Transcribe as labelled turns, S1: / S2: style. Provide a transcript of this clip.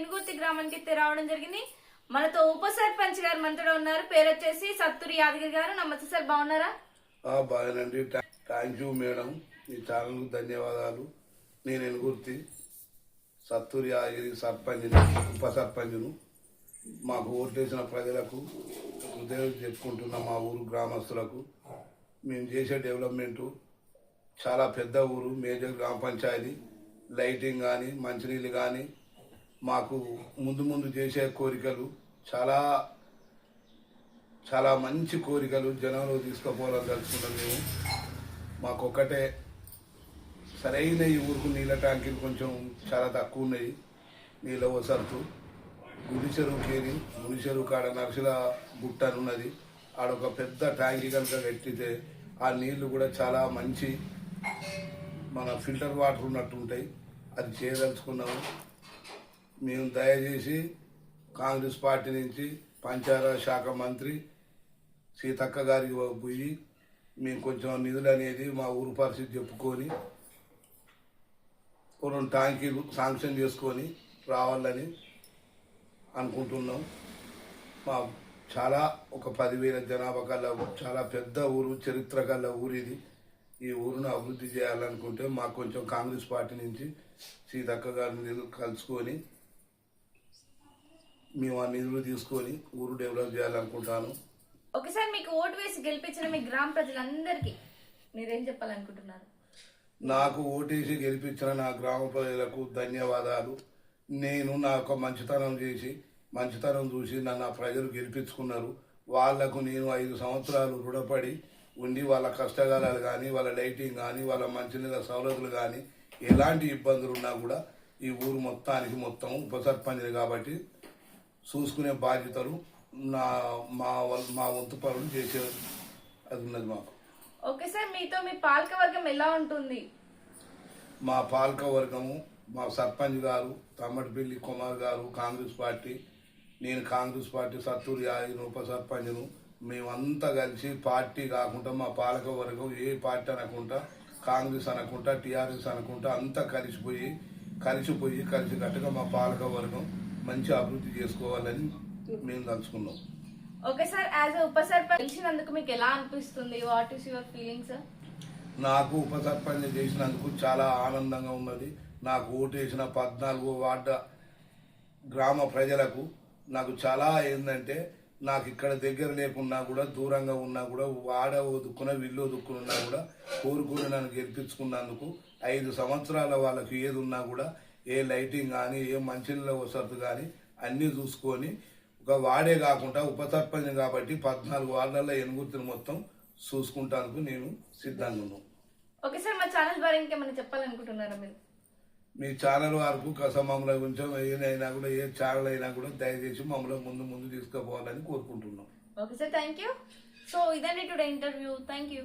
S1: ఇనుగుర్తి గ్రామానికి అయితే రావడం జరిగింది. మనతో ఉప సర్పంచ్ గారు మనతో ఉన్నారు. పేరు వచ్చేసి సత్తూరి యాదగిరి గారు. నమస్తే సార్ బాగున్నారా?
S2: బాగానండి. థ్యాంక్ యూ మేడం మీ ఛానల్కు ధన్యవాదాలు. నేను ఎనుగుర్తి సత్తూరి యాదగిరి సర్పంచ్ని ఉప సర్పంచ్ను మాకు ఓటేసిన ప్రజలకు హృదయం చెప్పుకుంటున్న మా ఊరు గ్రామస్తులకు మేము చేసే డెవలప్మెంటు చాలా పెద్ద ఊరు మేజర్ గ్రామ పంచాయతీ. లైటింగ్ కానీ మంచినీళ్ళు కానీ మాకు ముందు ముందు చేసే కోరికలు చాలా చాలా మంచి కోరికలు జనంలో తీసుకుపోవాలని తెలుసుకున్నాం మేము. మాకు ఒక్కటే సరైన ఈ ఊరుకు నీళ్ళ ట్యాంకీలు కొంచెం చాలా తక్కువ ఉన్నాయి నీళ్ళ వసరుతు గుడి చెరువు కేరి గుడి చెరువు కాడ నర్సుల గుట్ట అని ఉన్నది. ఆడొక పెద్ద ట్యాంకీ కనుక పెట్టితే ఆ నీళ్ళు కూడా చాలా మంచి మన ఫిల్టర్ వాటర్ ఉన్నట్టు ఉంటాయి. అది చేయదలుచుకున్నాము. మేము దయచేసి కాంగ్రెస్ పార్టీ నుంచి పంచాయతీ శాఖ మంత్రి సీతక్క గారికి పోయి మేము కొంచెం నిధులు అనేది మా ఊరు పరిస్థితి చెప్పుకొని కొన్ని ట్యాంకీలు శాంక్షన్ చేసుకొని రావాలని అనుకుంటున్నాం. మా చాలా ఒక పదివేల జనాభా కల్లా చాలా పెద్ద ఊరు చరిత్ర కల్లా ఊరు ఇది. ఈ ఊరును అభివృద్ధి చేయాలనుకుంటే మాకు కొంచెం కాంగ్రెస్ పార్టీ నుంచి సీతక్క గారిని కలుసుకొని మేము ఆ నిధులు తీసుకొని ఊరు డెవలప్ చేయాలనుకుంటాను.
S1: ఒకసారి మీకు ఓటు వేసి గెలిపించిన మీ గ్రామ ప్రజలందరికీ మీరేం చెప్పాలనుకుంటున్నారు?
S2: నాకు ఓటేసి గెలిపించిన నా గ్రామ ప్రజలకు ధన్యవాదాలు. నేను నా యొక్క మంచితనం చేసి మంచితనం చూసి నన్ను ఆ ప్రజలు గెలిపించుకున్నారు. వాళ్ళకు నేను ఐదు సంవత్సరాలు రుణపడి ఉండి వాళ్ళ కష్టకాలాలు కానీ వాళ్ళ లైటింగ్ కానీ వాళ్ళ మంచినీళ్ళ సౌలతులు కానీ ఎలాంటి ఇబ్బందులు ఉన్నా కూడా ఈ ఊరు మొత్తానికి మొత్తం ఉప సర్పంచ్ని కాబట్టి చూసుకునే బాధ్యతలు నా మా మా వంతు పనులు చేసే అది ఉన్నది మాకు.
S1: ఓకే సార్ మీతో మీ పాలక వర్గం ఎలా ఉంటుంది?
S2: మా పాలక వర్గము మా సర్పంచ్ గారు తమ్మటిపల్లి కుమార్ గారు కాంగ్రెస్ పార్టీ నేను కాంగ్రెస్ పార్టీ సత్తూరు యాదగిరి ఉప సర్పంచ్ను మేమంతా కలిసి పార్టీ కాకుండా మా పాలక వర్గం ఏ పార్టీ అనకుండా కాంగ్రెస్ అనకుండా టీఆర్ఎస్ అనకుండా అంతా కలిసిపోయి కలిసిపోయి కలిసి కట్టుగా మా పాలక వర్గం మంచి అభివృద్ధి చేసుకోవాలని మేము తలుచుకున్నాం.
S1: ఓకే సార్ యాజ్ ఉప సర్పంచ్ గెలిచినందుకు మీకు ఎలా అనిపిస్తుంది? వాట్ యువర్ ఫీలింగ్స్
S2: నాకు ఉప సర్పంచ్ చేసినందుకు చాలా ఆనందంగా ఉన్నది. నాకు ఓటేసిన పద్నాలుగో వార్డు గ్రామ ప్రజలకు నాకు చాలా ఏంటంటే నాకు ఇక్కడ దగ్గర లేకున్నా కూడా దూరంగా ఉన్నా కూడా వాడ ఒదుక్కున విల్లు ఒదుక్కున్నా కూడా కోరుకుని నన్ను గెలిపించుకున్నందుకు ఐదు సంవత్సరాల వాళ్ళకి ఏది ఉన్నా కూడా ఏ లైటింగ్ కానీ ఏ మంచినీళ్ళ వసతి కానీ అన్నీ చూసుకొని ఒక వాడే కాకుండా ఉప సర్పంచ్ కాబట్టి పద్నాలుగు వార్డులలో ఎనుగుర్తిని మొత్తం చూసుకుంటానికి నేను సిద్ధంగా ఉన్నాను.
S1: ఓకే సార్ మా ఛానల్ ద్వారా ఇంకేమైనా చెప్పాలనుకుంటున్నారా మీరు?
S2: మీ ఛానల్ వరకు కస మమ్మల్ని కొంచెం ఏదైనా కూడా ఏ ఛానల్ అయినా కూడా దయచేసి మమ్మల్ని ముందు ముందు తీసుకుపోవాలని కోరుకుంటున్నాం.
S1: Okay sir thank you. So ఇదండి టుడే ఇంటర్వ్యూ. Thank you.